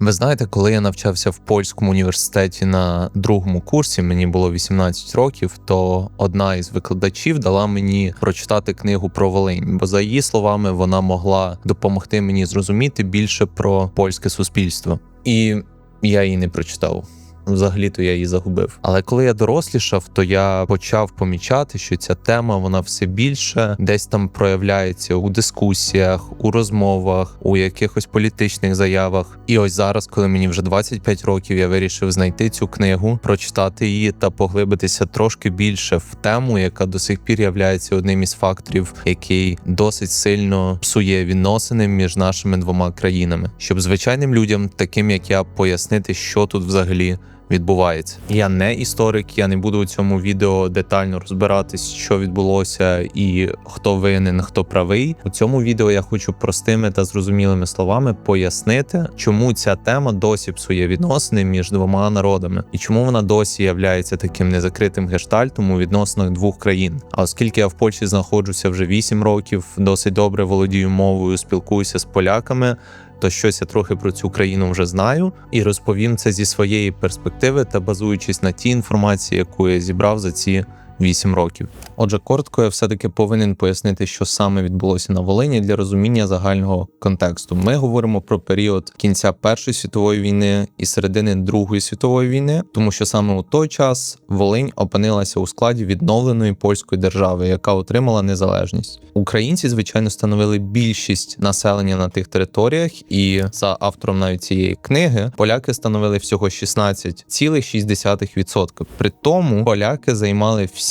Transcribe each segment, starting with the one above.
Ви знаєте, коли я навчався в польському університеті на другому курсі, мені було 18 років, то одна із викладачів дала мені прочитати книгу про Волинь, бо за її словами вона могла допомогти мені зрозуміти більше про польське суспільство. І я її не прочитав. Взагалі-то я її загубив. Але коли я дорослішав, то я почав помічати, що ця тема вона все більше десь там проявляється у дискусіях, у розмовах, у якихось політичних заявах. І ось зараз, коли мені вже 25 років, я вирішив знайти цю книгу, прочитати її та поглибитися трошки більше в тему, яка до сих пір являється одним із факторів, який досить сильно псує відносини між нашими двома країнами, щоб звичайним людям, таким як я, пояснити, що тут взагалі відбувається. Я не історик, я не буду у цьому відео детально розбиратись, що відбулося і хто винен, хто правий. У цьому відео я хочу простими та зрозумілими словами пояснити, чому ця тема досі псує відносини між двома народами і чому вона досі являється таким незакритим гештальтом у відносинах двох країн. А оскільки я в Польщі знаходжуся вже 8 років, досить добре володію мовою, спілкуюся з поляками то щось я трохи про цю країну вже знаю, і розповім це зі своєї перспективи та базуючись на тій інформації, яку я зібрав за ці 8 років. Отже, коротко, я все-таки повинен пояснити, що саме відбулося на Волині для розуміння загального контексту. Ми говоримо про період кінця Першої світової війни і середини Другої світової війни, тому що саме у той час Волинь опинилася у складі відновленої польської держави, яка отримала незалежність. Українці, звичайно, становили більшість населення на тих територіях, і за автором навіть цієї книги поляки становили всього 16,6%. При тому поляки займали всі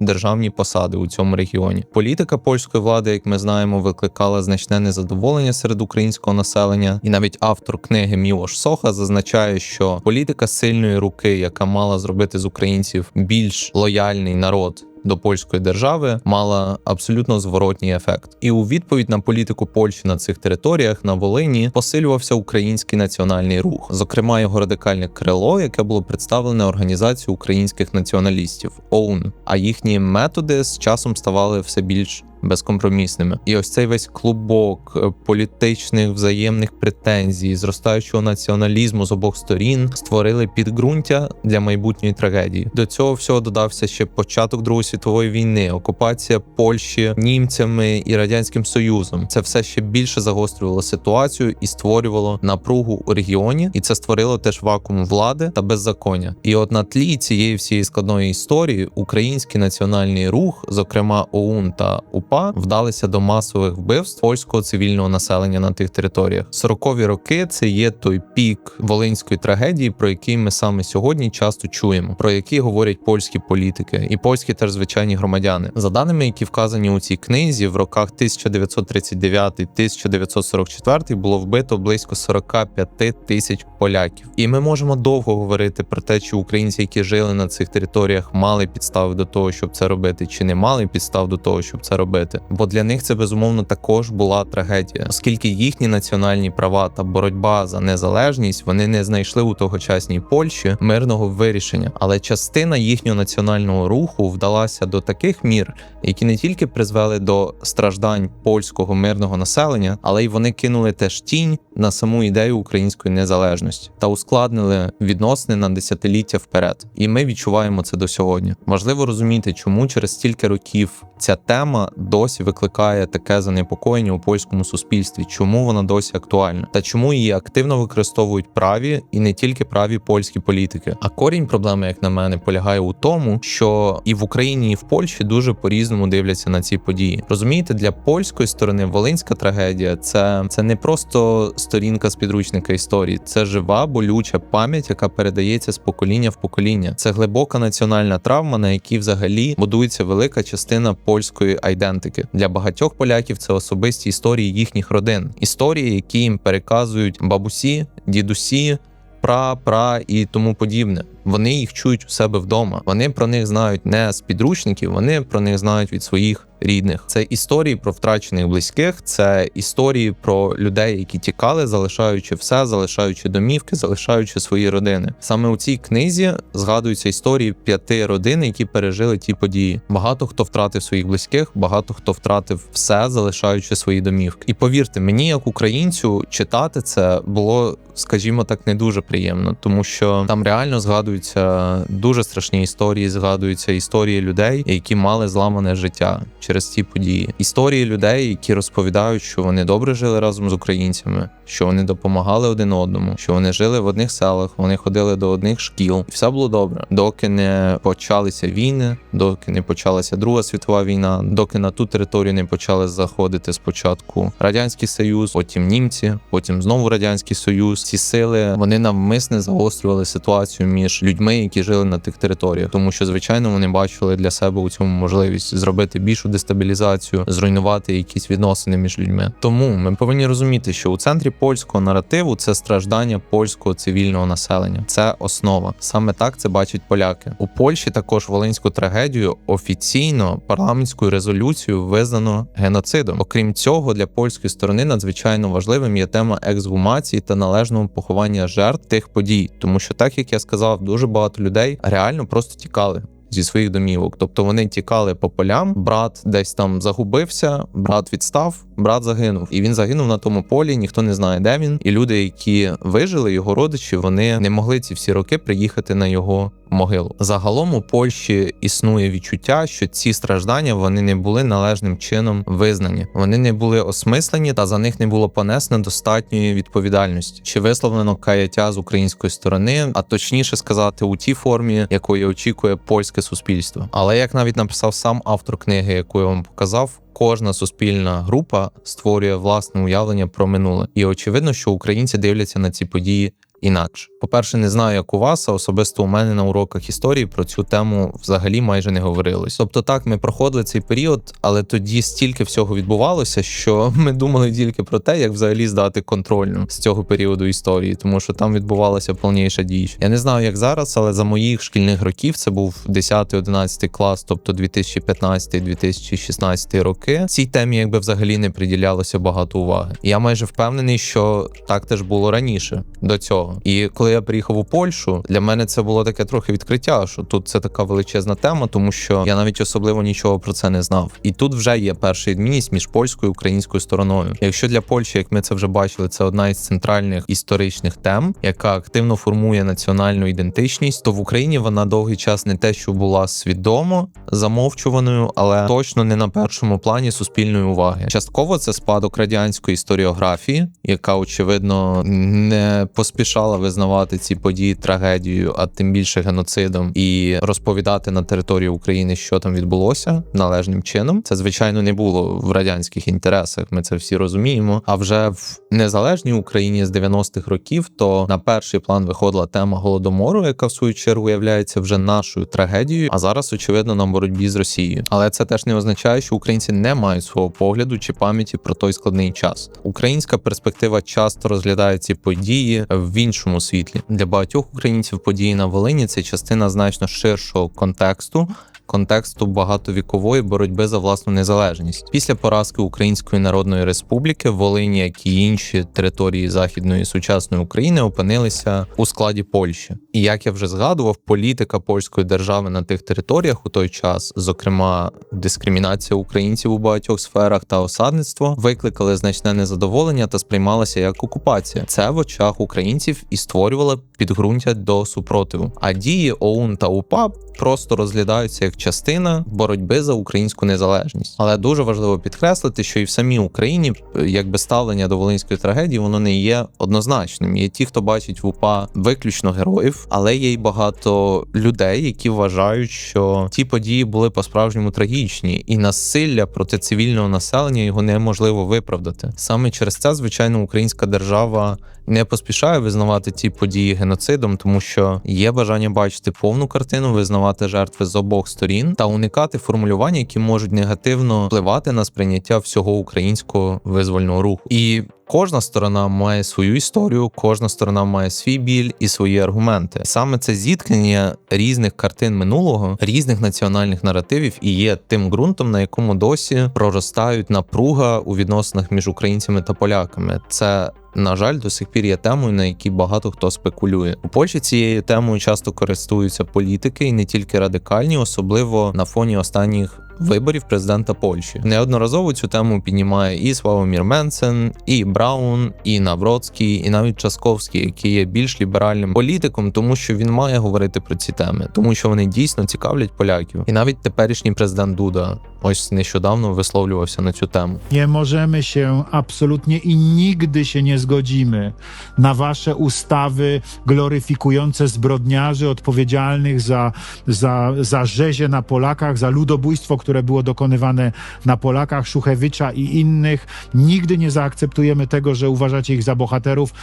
державні посади у цьому регіоні. Політика польської влади, як ми знаємо, викликала значне незадоволення серед українського населення, і навіть автор книги Мілош Соха зазначає, що політика сильної руки, яка мала зробити з українців більш лояльний народ до польської держави мала абсолютно зворотній ефект. І у відповідь на політику Польщі на цих територіях на Волині посилювався український національний рух, зокрема його радикальне крило, яке було представлене організацією українських націоналістів ОУН. А їхні методи з часом ставали все більш безкомпромісними. І ось цей весь клубок е, політичних взаємних претензій, зростаючого націоналізму з обох сторін створили підґрунтя для майбутньої трагедії. До цього всього додався ще початок Другої світової війни, окупація Польщі німцями і радянським союзом. Це все ще більше загострювало ситуацію і створювало напругу у регіоні, і це створило теж вакуум влади та беззаконня. І от на тлі цієї всієї складної історії український національний рух, зокрема ОУН та УП, УПА вдалися до масових вбивств польського цивільного населення на тих територіях. Сорокові роки це є той пік волинської трагедії, про який ми саме сьогодні часто чуємо, про який говорять польські політики і польські теж звичайні громадяни. За даними, які вказані у цій книзі, в роках 1939-1944 було вбито близько 45 тисяч поляків. І ми можемо довго говорити про те, чи українці, які жили на цих територіях, мали підстави до того, щоб це робити, чи не мали підстав до того, щоб це робити робити, бо для них це безумовно також була трагедія, оскільки їхні національні права та боротьба за незалежність вони не знайшли у тогочасній Польщі мирного вирішення, але частина їхнього національного руху вдалася до таких мір, які не тільки призвели до страждань польського мирного населення, але й вони кинули теж тінь на саму ідею української незалежності та ускладнили відносини на десятиліття вперед. І ми відчуваємо це до сьогодні. Важливо розуміти, чому через стільки років ця тема досі викликає таке занепокоєння у польському суспільстві, чому вона досі актуальна, та чому її активно використовують праві і не тільки праві польські політики. А корінь проблеми, як на мене, полягає у тому, що і в Україні, і в Польщі дуже по-різному дивляться на ці події. Розумієте, для польської сторони волинська трагедія це, це не просто сторінка з підручника історії, це жива болюча пам'ять, яка передається з покоління в покоління. Це глибока національна травма, на якій взагалі будується велика частина польської айдентики. Для багатьох поляків це особисті історії їхніх родин, історії, які їм переказують бабусі, дідусі, пра, пра і тому подібне. Вони їх чують у себе вдома. Вони про них знають не з підручників, вони про них знають від своїх рідних. Це історії про втрачених близьких, це історії про людей, які тікали, залишаючи все, залишаючи домівки, залишаючи свої родини. Саме у цій книзі згадуються історії п'яти родин, які пережили ті події. Багато хто втратив своїх близьких, багато хто втратив все, залишаючи свої домівки. І повірте, мені, як українцю, читати це було. Скажімо так, не дуже приємно, тому що там реально згадуються дуже страшні історії, згадуються історії людей, які мали зламане життя через ці події. Історії людей, які розповідають, що вони добре жили разом з українцями, що вони допомагали один одному, що вони жили в одних селах, вони ходили до одних шкіл, і все було добре, доки не почалися війни, доки не почалася Друга світова війна, доки на ту територію не почали заходити спочатку радянський союз, потім німці, потім знову радянський союз. Ці сили вони навмисне загострювали ситуацію між людьми, які жили на тих територіях, тому що звичайно вони бачили для себе у цьому можливість зробити більшу дестабілізацію, зруйнувати якісь відносини між людьми. Тому ми повинні розуміти, що у центрі польського наративу це страждання польського цивільного населення. Це основа. Саме так це бачать поляки. У Польщі також волинську трагедію офіційно парламентською резолюцією визнано геноцидом. Окрім цього, для польської сторони надзвичайно важливим є тема ексгумації та належного поховання жертв тих подій, тому що, так як я сказав, дуже багато людей реально просто тікали зі своїх домівок. Тобто вони тікали по полям, брат десь там загубився, брат відстав, брат загинув. І він загинув на тому полі, ніхто не знає, де він. І люди, які вижили, його родичі, вони не могли ці всі роки приїхати на його могилу. Загалом у Польщі існує відчуття, що ці страждання вони не були належним чином визнані, вони не були осмислені, та за них не було понесено достатньої відповідальності чи висловлено каяття з української сторони, а точніше сказати, у тій формі, якої очікує польське суспільство. Але як навіть написав сам автор книги, яку я вам показав. Кожна суспільна група створює власне уявлення про минуле, і очевидно, що українці дивляться на ці події інакше. По-перше, не знаю, як у вас, а особисто у мене на уроках історії про цю тему взагалі майже не говорилось. Тобто, так ми проходили цей період, але тоді стільки всього відбувалося, що ми думали тільки про те, як взагалі здати контрольну з цього періоду історії, тому що там відбувалася повніша діч. Я не знаю, як зараз, але за моїх шкільних років це був 10-11 клас, тобто 2015-2016 роки. Цій темі якби взагалі не приділялося багато уваги. Я майже впевнений, що так теж було раніше до цього. І коли я приїхав у Польщу, для мене це було таке трохи відкриття, що тут це така величезна тема, тому що я навіть особливо нічого про це не знав. І тут вже є перша відмінність між польською і українською стороною. Якщо для Польщі, як ми це вже бачили, це одна із центральних історичних тем, яка активно формує національну ідентичність, то в Україні вона довгий час не те, що була свідомо замовчуваною, але точно не на першому плані суспільної уваги. Частково це спадок радянської історіографії, яка очевидно не поспішала визнавати ці події трагедією, а тим більше геноцидом, і розповідати на території України, що там відбулося належним чином. Це звичайно не було в радянських інтересах. Ми це всі розуміємо. А вже в незалежній Україні з 90-х років то на перший план виходила тема голодомору, яка в свою чергу являється вже нашою трагедією. А зараз очевидно на боротьбі з Росією. Але це теж не означає, що українці не мають свого погляду чи пам'яті про той складний час. Українська перспектива часто розглядає ці події в іншому світлі. Для багатьох українців події на Волині це частина значно ширшого контексту. Контексту багатовікової боротьби за власну незалежність після поразки Української Народної Республіки Волині, як і інші території західної сучасної України, опинилися у складі Польщі. І як я вже згадував, політика польської держави на тих територіях у той час, зокрема дискримінація українців у багатьох сферах та осадництво, викликали значне незадоволення та сприймалася як окупація. Це в очах українців і створювало підґрунтя до супротиву. А дії ОУН та УПА просто розглядаються як частина боротьби за українську незалежність. Але дуже важливо підкреслити, що і в самій Україні, якби ставлення до волинської трагедії, воно не є однозначним. Є ті, хто бачить в УПА виключно героїв, але є й багато людей, які вважають, що ті події були по-справжньому трагічні, і насилля проти цивільного населення його неможливо виправдати. Саме через це, звичайно, українська держава не поспішає визнавати ці події геноцидом, тому що є бажання бачити повну картину, визнавати жертви з обох сторін та уникати формулювань, які можуть негативно впливати на сприйняття всього українського визвольного руху. І Кожна сторона має свою історію, кожна сторона має свій біль і свої аргументи. Саме це зіткнення різних картин минулого, різних національних наративів і є тим ґрунтом, на якому досі проростають напруга у відносинах між українцями та поляками. Це на жаль, до сих пір є темою, на якій багато хто спекулює. У Польщі цією темою часто користуються політики, і не тільки радикальні, особливо на фоні останніх. Виборів президента Польщі неодноразово цю тему піднімає і Славомір Менсен, і Браун, і Навроцький, і навіть Часковський, який є більш ліберальним політиком, тому що він має говорити про ці теми, тому що вони дійсно цікавлять поляків. І навіть теперішній президент Дуда ось nещодавно висловлювався на цю тему. Nie możemy się absolutnie i nigdy się nie zgodzimy na wasze ustawy gloryfikujące zbrodniarzy odpowiedzialnych za, za, za rzezie na Polakach, za ludobójstwo, było dokonywane na Polakach, Szuchewicza i innych. Nigdy nie zaakceptujemy tego, że uważacie ich za bohaterów.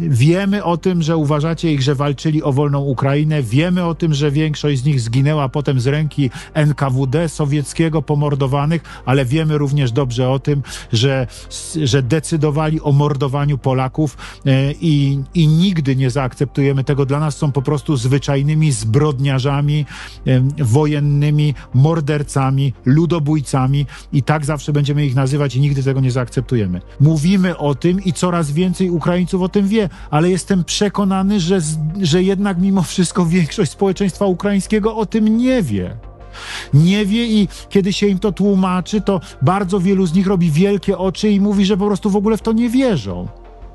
Wiemy o tym, że uważacie ich, że walczyli o wolną Ukrainę. Wiemy o tym, że większość z nich zginęła potem z ręki NKWD sowieckiego, pomordowanych, ale wiemy również dobrze o tym, że, że decydowali o mordowaniu Polaków e, i, i nigdy nie zaakceptujemy tego. Dla nas są po prostu zwyczajnymi zbrodniarzami em, mordercami, ludobójcami i tak zawsze będziemy ich nazywać i nigdy tego nie zaakceptujemy. Mówimy o tym i coraz więcej Ukraińców o tym wie, ale jestem przekonany, że, że jednak mimo wszystko większość społeczeństwa ukraińskiego o tym nie wie. Nie wie i kiedy się im to tłumaczy, to bardzo wielu z nich robi wielkie oczy i mówi, że po prostu w ogóle w to nie wierzą.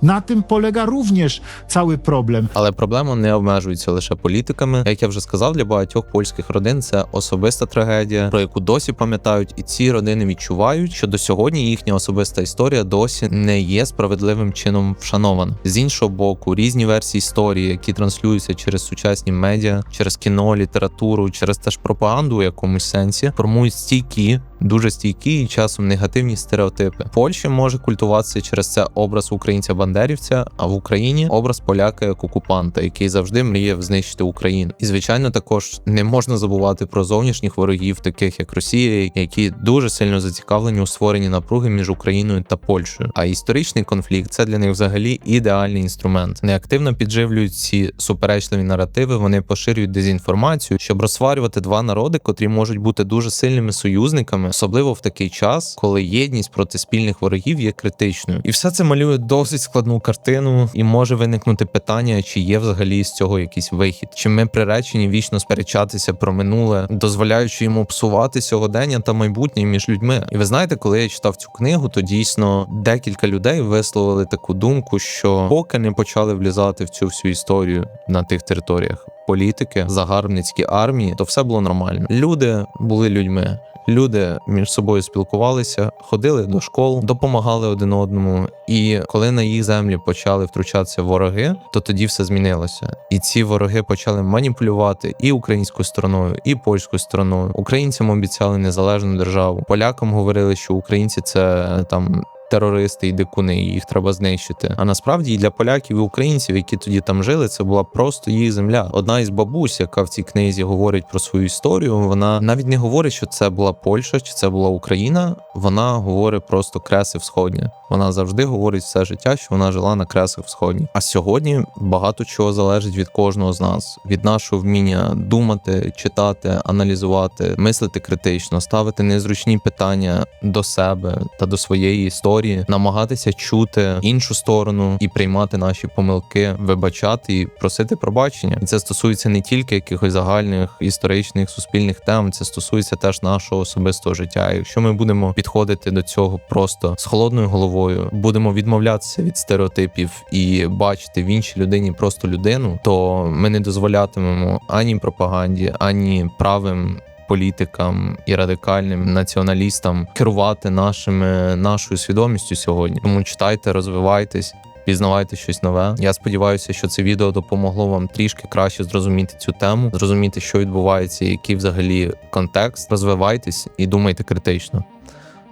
Na tym polega również cały problem. Але проблема не обмежується лише політиками. Як я вже сказав, для багатьох польських родин це особиста трагедія, про яку досі пам'ятають, і ці родини відчувають, що до сьогодні їхня особиста історія досі не є справедливим чином вшанована. З іншого боку, різні версії історії, які транслюються через сучасні медіа, через кіно, літературу, через теж пропаганду у якомусь сенсі, формують стійкі. Дуже стійкі і часом негативні стереотипи. Польща може культуватися через це образ українця бандерівця, а в Україні образ поляка як окупанта, який завжди мріяв знищити Україну. І звичайно, також не можна забувати про зовнішніх ворогів, таких як Росія, які дуже сильно зацікавлені у створенні напруги між Україною та Польщею. А історичний конфлікт це для них взагалі ідеальний інструмент. Неактивно підживлюють ці суперечливі наративи. Вони поширюють дезінформацію, щоб розсварювати два народи, котрі можуть бути дуже сильними союзниками, особливо в такий час, коли єдність проти спільних ворогів є критичною. І все це малює досить складну картину, і може виникнути питання, чи є взагалі з цього якийсь вихід, чи ми приречені вічно сперечатися про минуле, дозволяючи йому псувати сьогодення та майбутнє між людьми. І ви знаєте, коли я читав цю книгу, то дійсно декілька людей висловили таку думку, що поки не почали влізати в цю всю історію на тих територіях. Політики, загарбницькі армії, то все було нормально. Люди були людьми. Люди між собою спілкувалися, ходили до школ, допомагали один одному. І коли на їх землі почали втручатися вороги, то тоді все змінилося. І ці вороги почали маніпулювати і українською стороною, і польською стороною. Українцям обіцяли незалежну державу. Полякам говорили, що українці це там. Терористи і дикуни, їх треба знищити. А насправді і для поляків і українців, які тоді там жили, це була просто їх земля. Одна із бабусь, яка в цій книзі говорить про свою історію, вона навіть не говорить, що це була Польща чи це була Україна. Вона говорить просто креси всходні. Вона завжди говорить все життя, що вона жила на кресах всходні. А сьогодні багато чого залежить від кожного з нас, від нашого вміння думати, читати, аналізувати, мислити критично, ставити незручні питання до себе та до своєї історії, намагатися чути іншу сторону і приймати наші помилки, вибачати і просити пробачення. І це стосується не тільки якихось загальних історичних суспільних тем, це стосується теж нашого особистого життя. Якщо ми будемо підходити до цього просто з холодною головою, будемо відмовлятися від стереотипів і бачити в іншій людині просто людину, то ми не дозволятимемо ані пропаганді, ані правим. Політикам і радикальним націоналістам керувати нашими нашою свідомістю сьогодні. Тому читайте, розвивайтесь, пізнавайте щось нове. Я сподіваюся, що це відео допомогло вам трішки краще зрозуміти цю тему, зрозуміти, що відбувається, який взагалі контекст. Розвивайтесь і думайте критично.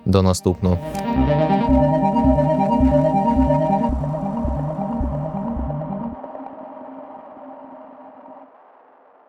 До наступного.